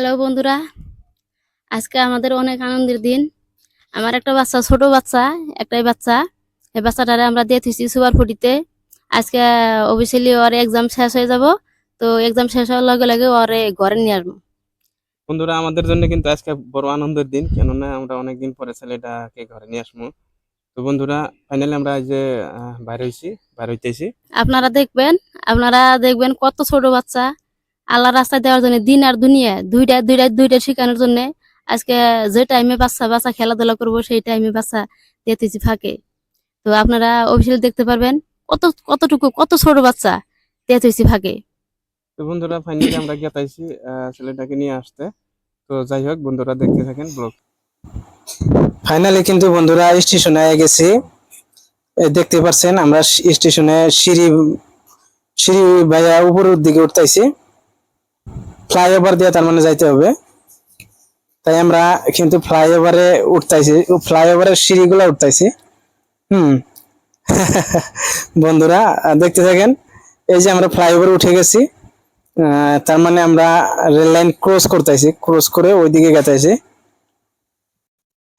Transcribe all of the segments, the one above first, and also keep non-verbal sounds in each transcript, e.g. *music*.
Hello বন্ধুরা আজকে আমাদের অনেক আনন্দের দিন। আমার একটা বাচ্চা ছোট বাচ্চা একটাই বাচ্চা। এই বাচ্চাটারে আমরা দিয়ে থুইছি সুপার ফুটিতে আজকে অফিসিয়ালি ওর এক্সাম শেষ হয়ে যাব। তো এক্সাম শেষ হওয়ার লগে লগে ওরে ঘরে নিয়ে আসব। বন্ধুরা আমাদের জন্য কিন্তু আজকে বড় আনন্দের দিন কেননা আমরা অনেকদিন পরে ছেলেটাকে ঘরে নিয়ে আসব। তো বন্ধুরা ফাইনালি আমরা যে বাইরে হয়েছি বাইরে হইতেছি। আপনারা দেখবেন আপনারা দেখবেন কত ছোট বাচ্চা। আল্লাহ রাস্তায় দেওয়ার জন্য দিন আর দুনিয়া দুইটা দুইটা দুইটা শেখানোর জন্য আজকে যে টাইমে বাচ্চা বাচ্চা খেলাধুলা করব সেই টাইমে বাচ্চা দিতেছি ফাঁকে। তো আপনারা অফিসিয়াল দেখতে পারবেন কত কতটুকু কত ছোট বাচ্চা দিতেছি ফাঁকে। তো বন্ধুরা ফাইনালি আমরা গিয়ে পাইছি ছেলেটাকে নিয়ে আসতে। তো যাই হোক বন্ধুরা দেখতে থাকেন ব্লগ। ফাইনালি কিন্তু বন্ধুরা স্টেশনে গেছি। এই দেখতে পাচ্ছেন আমরা স্টেশনে সিঁড়ি সিঁড়ি ভাইয়া উপরের দিকে উঠতেছি। ফ্লাইওভার দিয়ে তার মানে যাইতে হবে। তাই আমরা কিন্তু ফ্লাইওভারে উঠতেছি ফ্লাইওভারের সিঁড়িগুলো উঠতেছি হুম। *laughs* বন্ধুরা, দেখতে থাকেন, এই যে আমরা ফ্লাইওভারে উঠে গেছি। তার মানে আমরা রেল লাইন ক্রস করতেছি ক্রস করে ওইদিকে গেতেছি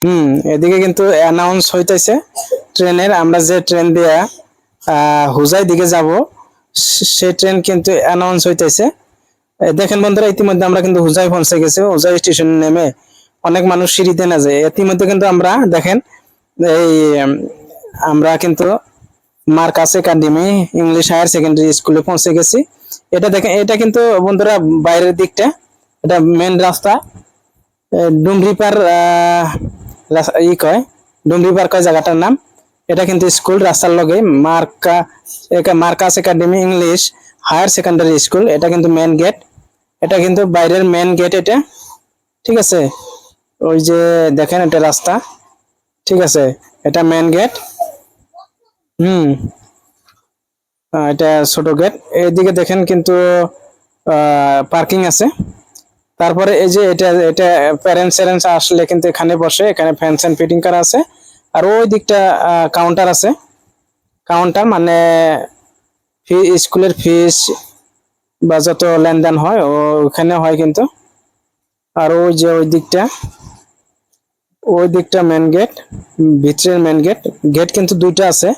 হুম, এদিকে কিন্তু অ্যানাউন্স হইতেছে ট্রেনের, আমরা যে ট্রেন দিয়ে হুজাই দিকে যাব সেই ট্রেন কিন্তু অ্যানাউন্স হইতেছে দেখেন বন্ধুরা, ইতিমধ্যে আমরা কিন্তু হুজাই পৌঁছে গেছি। হুজাই স্টেশন নেমে অনেক মানুষ সিঁড়িতে না যায়। ইতিমধ্যে কিন্তু আমরা, দেখেন, এই আমরা কিন্তু Marcus Academy, English Higher Secondary স্কুলে পৌঁছে গেছি। এটা দেখেন, এটা কিন্তু বন্ধুরা বাইরের দিকটা, এটা মেন রাস্তা। ডুমরিপার ই কয় ডুমরিপার কয় জায়গাটার নাম? এটা কিন্তু স্কুল, রাস্তার লগে মার্কা Marcus Academy, English Higher Secondary School. এটা কিন্তু মেন গেট এটা কিন্তু বাইরের মেন গেট এটা, ঠিক আছে? ওই যে দেখেন এটা রাস্তা, ঠিক আছে? এটা মেন গেট হুম। এটা ছোট গেট এইদিকে দেখেন কিন্তু পার্কিং আছে। তারপরে এই যে এটা এটা প্যারেন্টস প্যারেন্টস আসলে কিন্তু এখানে বসে, এখানে ফ্যান ফ্যান ফিটিং করা আছে। আর ওই দিকটা কাউন্টার আছে। কাউন্টার মানে ফি স্কুলের ফিস বা যত লেনদেন হয় ওখানে হয় কিন্তু। আর ওই যে ওই দিকটা ওই দিকটা মেন গেট ভিতরের মেন গেট গেট কিন্তু দুইটা আছে।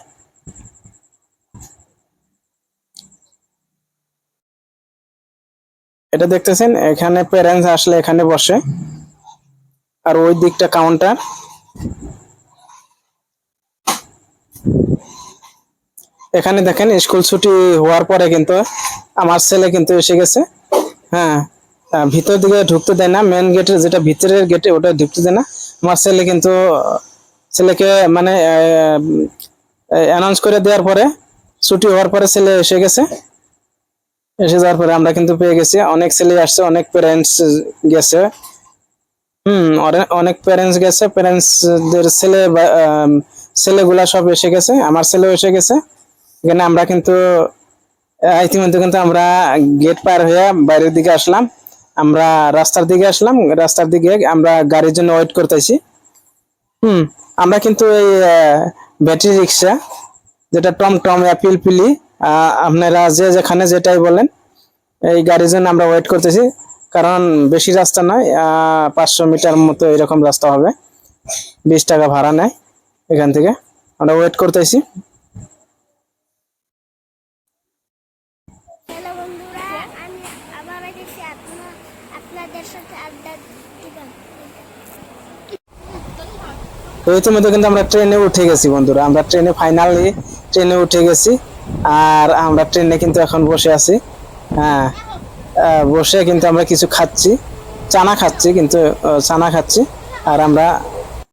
এটা দেখতেছেন, এখানে প্যারেন্টস আসলে এখানে বসে। আর ওই দিকটা কাউন্টার এখানে দেখেন, স্কুল ছুটি হওয়ার পরে কিন্তু আমার ছেলে কিন্তু এসে গেছে। হ্যাঁ ভিতর দিকে ঢুকতে দেয় না মেন গেটের যেটা ভিতরের গেটে ওটা ঢুকতে দেয় না। আমার ছেলে কিন্তু, ছেলেকে মানে অ্যানাউন্স করে দেওয়ার পরে, ছুটি হওয়ার পরে ছেলে এসে গেছে। এসে যাওয়ার পরে আমরা কিন্তু পেয়ে গেছি। অনেক ছেলে আসছে, অনেক প্যারেন্টস গেছে। হুম অনেক প্যারেন্টস গেছে প্যারেন্টস দের ছেলে ছেলেগুলা সব এসে গেছে। আমার ছেলেও এসে গেছে। এখানে আমরা কিন্তু ইতিমধ্যে কিন্তু আমরা গেট পার হয়ে বাইরের দিকে আসলাম। আমরা রাস্তার দিকে আসলাম, রাস্তার দিকে আমরা গাড়ির জন্য ওয়েট করতেছি। হুম, আমরা কিন্তু এই ব্যাটারি রিক্সা যেটা টম টম অ্যাপিল পিলি আপনারা যে যেখানে যেটাই বলেন, এই গাড়ির জন্য আমরা ওয়েট করতেছি। কারণ বেশি রাস্তা নয় পাঁচশো মিটার মতো এরকম রাস্তা হবে। বিশ টাকা ভাড়া নেয় এখান থেকে। আমরা ওয়েট করতেছি হ্যালো বন্ধুরা আমি আবার এসেছি আপনার ইতিমধ্যে কিন্তু আমরা ট্রেনে উঠে গেছি বন্ধুরা। আমরা ট্রেনে ফাইনালি ট্রেনে উঠে গেছি। আর আমরা ট্রেনে কিন্তু এখন বসে আছি। হ্যাঁ বসে কিন্তু আমরা কিছু খাচ্ছি। চানা খাচ্ছি কিন্তু চানা খাচ্ছি। আর আমরা